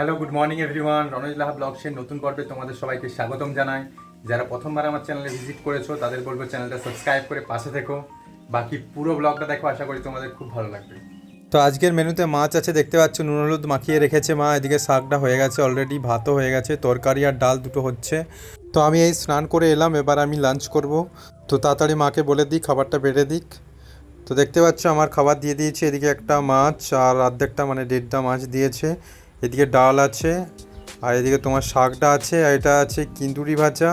Hello good morning everyone Ronaj Laha ব্লগসের নতুন পর্বে তোমাদের সবাইকে স্বাগতম জানাই। যারা প্রথমবার আমার চ্যানেলে ভিজিট করেছ, তাদের বলব চ্যানেলটা সাবস্ক্রাইব করে পাশে থেকো। বাকি পুরো ব্লগটা দেখো, আশা করি তোমাদের খুব ভালো লাগবে। তো আজকের মেনুতে মাছ আছে, দেখতে পাচ্ছ, নুন, হলুদ মাখিয়ে রেখেছে মা। এদিকে শাকটা হয়ে গেছে অলরেডি ভাতও হয়ে গেছে, তরকারি আর ডাল দুটো হচ্ছে। তো আমি এই স্নান করে এলাম, এবার আমি লাঞ্চ করব। তো তাড়াতাড়ি মাকে বলে দিই, খাবারটা বেড়ে দিক। তো দেখতে পাচ্ছ, আমার খাবার দিয়ে দিয়েছে এদিকে একটা মাছ, আর অর্ধেকটা মানে দেড়টা মাছ দিয়েছে। এদিকে ডাল আছে আর এদিকে তোমার শাকটা আছে আর এটা আছে কিন্দুরি ভাজা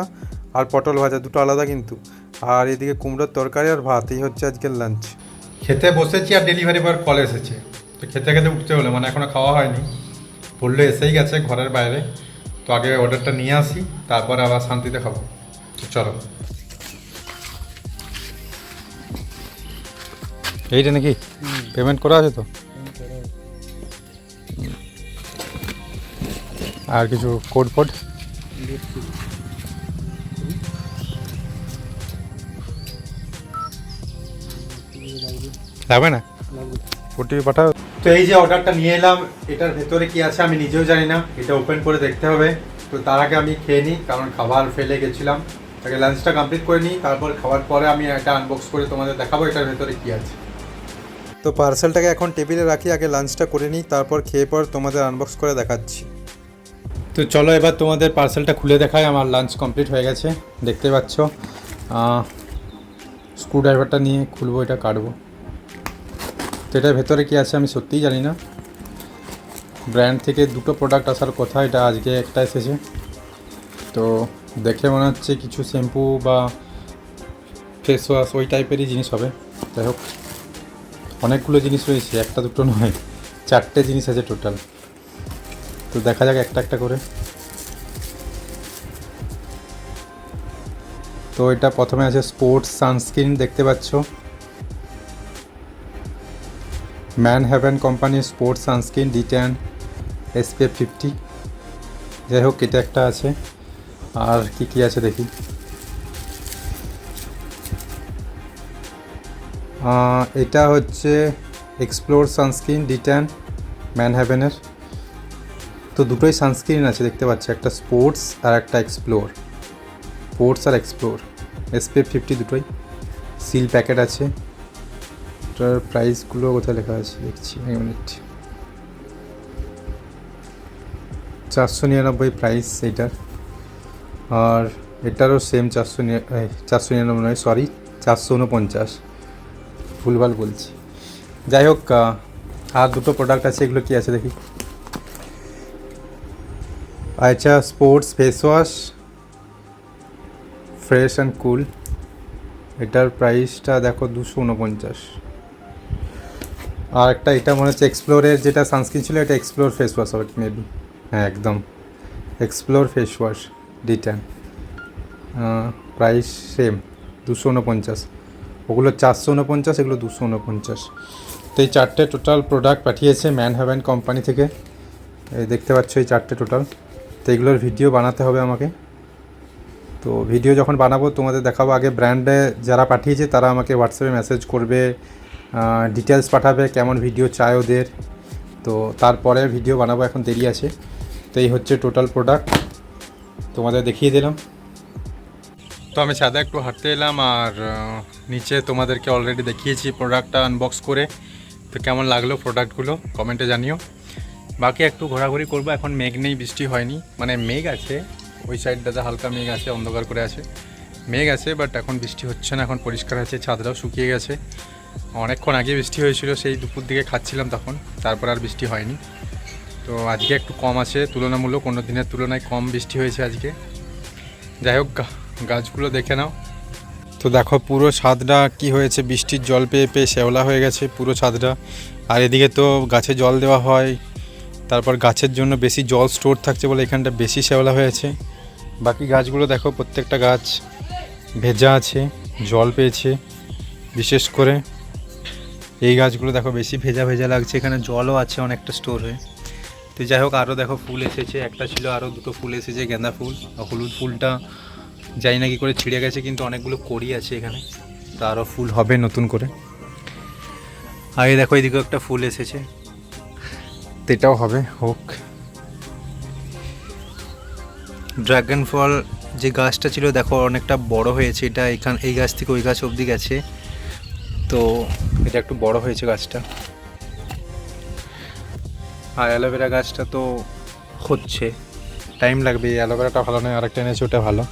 আর পটল ভাজা দুটো আলাদা কিন্তু। আর এদিকে কুমড়োর তরকারি আর ভাত এই হচ্ছে আজকের লাঞ্চ খেতে বসেছি আর ডেলিভারি বয় কল এসেছে। তো খেতে খেতে উঠতে হলো মানে এখনও খাওয়া হয়নি। বলল এসেই গেছে ঘরের বাইরে। তো আগে অর্ডারটা নিয়ে আসি তারপর আবার শান্তিতে খাব। তো চলো। এইটা নাকি পেমেন্ট করা আছে তো? আর কিছু কোড ফোড লাগবে না? ওটিপি পাঠাও। তো এই যে অর্ডারটা নিয়ে এলাম এটার ভেতরে কি আছে আমি নিজেও জানি না এটা ওপেন করে দেখতে হবে। তো তার আগে আমি খেয়ে নিই কারণ খাবার ফেলে গেছিলাম। আগে লাঞ্চটা কমপ্লিট করে নিই তারপর খাওয়ার পরে আমি এটা আনবক্স করে তোমাদের দেখাবো এটার ভেতরে কি আছে। তো পার্সেলটাকে এখন টেবিলে রাখি আগে লাঞ্চটা করে নিই তারপর খেয়ে পর তোমাদের আনবক্স করে দেখাচ্ছি। তো চলো এবার তোমাদের পার্সেলটা খুলে দেখায় আমার লাঞ্চ কমপ্লিট হয়ে গেছে, দেখতে পাচ্ছ। স্ক্রু ড্রাইভারটা নিয়ে খুলবো, এটা কাটবো। তো এটার ভেতরে কী আছে আমি সত্যিই জানি না। ব্র্যান্ড থেকে দুটো প্রোডাক্ট আসার কথা, এটা আজকে একটা এসেছে। তো দেখে মনে হচ্ছে কিছু শ্যাম্পু বা ফেস ওয়াশ ওই টাইপেরই জিনিস হবে। যাই হোক, অনেকগুলো জিনিস রয়েছে, একটা দুটো নয়, চারটে জিনিস আছে টোটাল তো দেখা যাক একটা একটা করে। তো এটা প্রথমে আছে স্পোর্টস সানস্ক্রিন দেখতে পাচ্ছ। ম্যান হ্যাভেন কোম্পানির sports sunscreen D detan SPF fifty যাই হোক, এটা একটা আছে। আর কি কি আছে দেখি। এটা হচ্ছে এক্সপ্লোর সানস্ক্রিন ডিট্যান ম্যান হ্যাভেনের তো দুটোই সানস্ক্রিন আছে, দেখতে পাচ্ছি। একটা স্পোর্টস আর একটা এক্সপ্লোর স্পোর্টস আর এক্সপ্লোর এসপিএফ ফিফটি দুটোই। সিল প্যাকেট আছে। এটার প্রাইসগুলো কোথায় লেখা আছে? দেখছি, এক মিনিট চারশো নিরানব্বই প্রাইস এইটার। আর এটারও সেম চারশো চারশো নিরানব্বই নয় সরি চারশো উনপঞ্চাশ। ভুলভাল বলছি। যাই হোক আর দুটো প্রোডাক্ট আছে, এগুলো কী আছে দেখি? আচ্ছা sports face wash fresh and cool এটার প্রাইসটা দেখো দুশো উনপঞ্চাশ। আর একটা এটা মনে হচ্ছে এক্সপ্লোরের যেটা সানস্ক্রিন ছিল, এটা এক্সপ্লোর ফেস ওয়াশ হবে মেবি হ্যাঁ একদম। Explore face wash detan price same দুশো উনপঞ্চাশ। ওগুলো চারশো উনপঞ্চাশ, এগুলো দুশো উনপঞ্চাশ। তো এই চারটে টোটাল প্রোডাক্ট পাঠিয়েছে ম্যান হ্যাভেন কোম্পানি থেকে। দেখতে পাচ্ছ এই চারটে টোটাল তো এগুলোর ভিডিও বানাতে হবে আমাকে। তো ভিডিও যখন বানাবো, তোমাদের দেখাবো আগে ব্র্যান্ডে যারা পাঠিয়েছে, তারা আমাকে হোয়াটসঅ্যাপে মেসেজ করবে ডিটেলস পাঠাবে, কেমন ভিডিও চায় ওদের। তো তারপরে ভিডিও বানাবো, এখন দেরি আছে। তো এই হচ্ছে টোটাল প্রোডাক্ট তোমাদের দেখিয়ে দিলাম। তো আমি সাদা একটু হাঁটতে এলাম, আর নিচে তোমাদেরকে অলরেডি দেখিয়েছি প্রোডাক্টটা আনবক্স করে। তো কেমন লাগল প্রোডাক্টগুলো কমেন্টে জানিও। বাকি একটু ঘোরাঘুরি করব, এখন মেঘ নেই, বৃষ্টি হয়নি। মানে মেঘ আছে, ওই সাইডটাতে হালকা মেঘ আছে, অন্ধকার করে আছে। মেঘ আছে বাট এখন বৃষ্টি হচ্ছে না, এখন পরিষ্কার আছে, ছাদটাও শুকিয়ে গেছে। অনেকক্ষণ আগে বৃষ্টি হয়েছিল, সেই দুপুর দিকে খাচ্ছিলাম তখন, তারপর আর বৃষ্টি হয়নি। তো আজকে একটু কম আছে, তুলনামূলক অন্য দিনের তুলনায় কম বৃষ্টি হয়েছে আজকে। যাই হোক গাছগুলো দেখে নাও। তো দেখো, পুরো ছাদটা কি হয়েছে, বৃষ্টির জল পেয়ে পেয়ে শ্যাওলা হয়ে গেছে পুরো ছাদটা। আর এদিকে তো গাছে জল দেওয়া হয় তারপর গাছের জন্য বেশি জল স্টোর থাকছে বলে এখানটা বেশি শ্যাওলা হয়েছে। বাকি গাছগুলো দেখো, প্রত্যেকটা গাছ ভেজা আছে, জল পেয়েছে, বিশেষ করে এই গাছগুলো দেখো বেশি ভেজা ভেজা লাগছে, এখানে জলও আছে অনেকটা স্টোর হয়ে। তো যাই হোক আরও দেখো ফুল এসেছে, একটা ছিল আরও দুটো ফুল এসেছে, গাঁদা ফুল হলুদ ফুলটা যাই না কি করে ছিঁড়ে গেছে, কিন্তু অনেকগুলো কড়ি আছে এখানে, তা আরও ফুল হবে নতুন করে। আগে দেখো, এদিকেও একটা ফুল এসেছে। তো এটাও হবে, হোক। ড্রাগন ফল যে গাছটা ছিল, দেখো অনেকটা বড় হয়েছে। এটা এখান এই গাছ থেকে ওই গাছ অবধি গেছে। তো এটা একটু বড় হয়েছে গাছটা। আর অ্যালোভেরা গাছটা তো হচ্ছে। টাইম লাগবে, এই অ্যালোভেরাটা ভালো নয়, আরেকটা এনেছে, ওটা ভালো।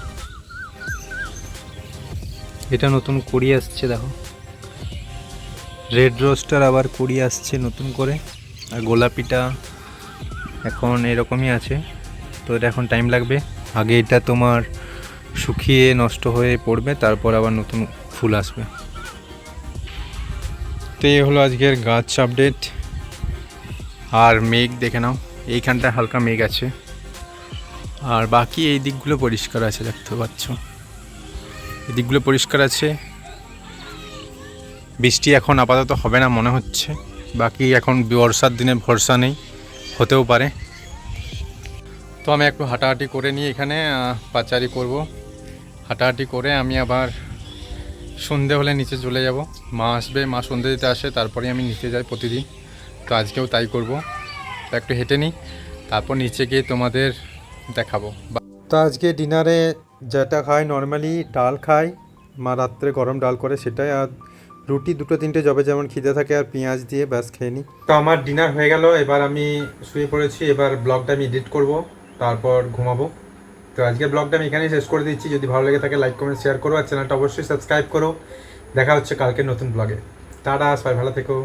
এটা নতুন কুড়ি আসছে, দেখো। রেড রোস্টার আবার কুড়ি আসছে নতুন করে। আর গোলাপিটা এখন এরকমই আছে। তো এটা এখন টাইম লাগবে। আগে এটা তোমার শুকিয়ে নষ্ট হয়ে পড়বে, তারপর আবার নতুন ফুল আসবে। তো এই হলো আজকের গাছ আপডেট আর মেঘ দেখে নাও, এইখানটায় হালকা মেঘ আছে। আর বাকি এই দিকগুলো পরিষ্কার আছে, দেখতে পাচ্ছ। এই দিকগুলো পরিষ্কার আছে। বৃষ্টি এখন আপাতত হবে না মনে হচ্ছে। বাকি এখন বর্ষার দিনে ভরসা নেই, হতেও পারে। তো আমি একটু হাঁটাহাঁটি করে নিয়ে এখানে পাচারি করব। হাঁটাহাঁটি করে আমি আবার সন্ধে হলে নিচে চলে যাব। মা আসবে, মা সন্ধে দিতে আসে, তারপরে আমি নিচে যাই প্রতিদিন। তো আজকেও তাই করব। তো একটু হেঁটে নিই, তারপর নিচে গিয়ে তোমাদের দেখাবো। তো আজকে ডিনারে যেটা খাই, নর্মালি ডাল খাই। মা রাত্রে গরম ডাল করে সেটাই, আর রুটি দুটো তিনটে জবে যেমন খিদে থাকে আর পেঁয়াজ দিয়ে ব্যাস খেয়ে নিই। তো আমার ডিনার হয়ে গেল, এবার আমি শুয়ে পড়েছি, এবার ব্লগটা আমি এডিট করব, তারপর ঘুমাবো। তো আজকের ব্লগটা আমি এখানেই শেষ করে দিচ্ছি, যদি ভালো লেগে থাকে লাইক কমেন্ট শেয়ার করো, আর চ্যানেলটা অবশ্যই সাবস্ক্রাইব করো। দেখা হচ্ছে কালকে নতুন ব্লগে টাটা, সবাই ভালো থেকো।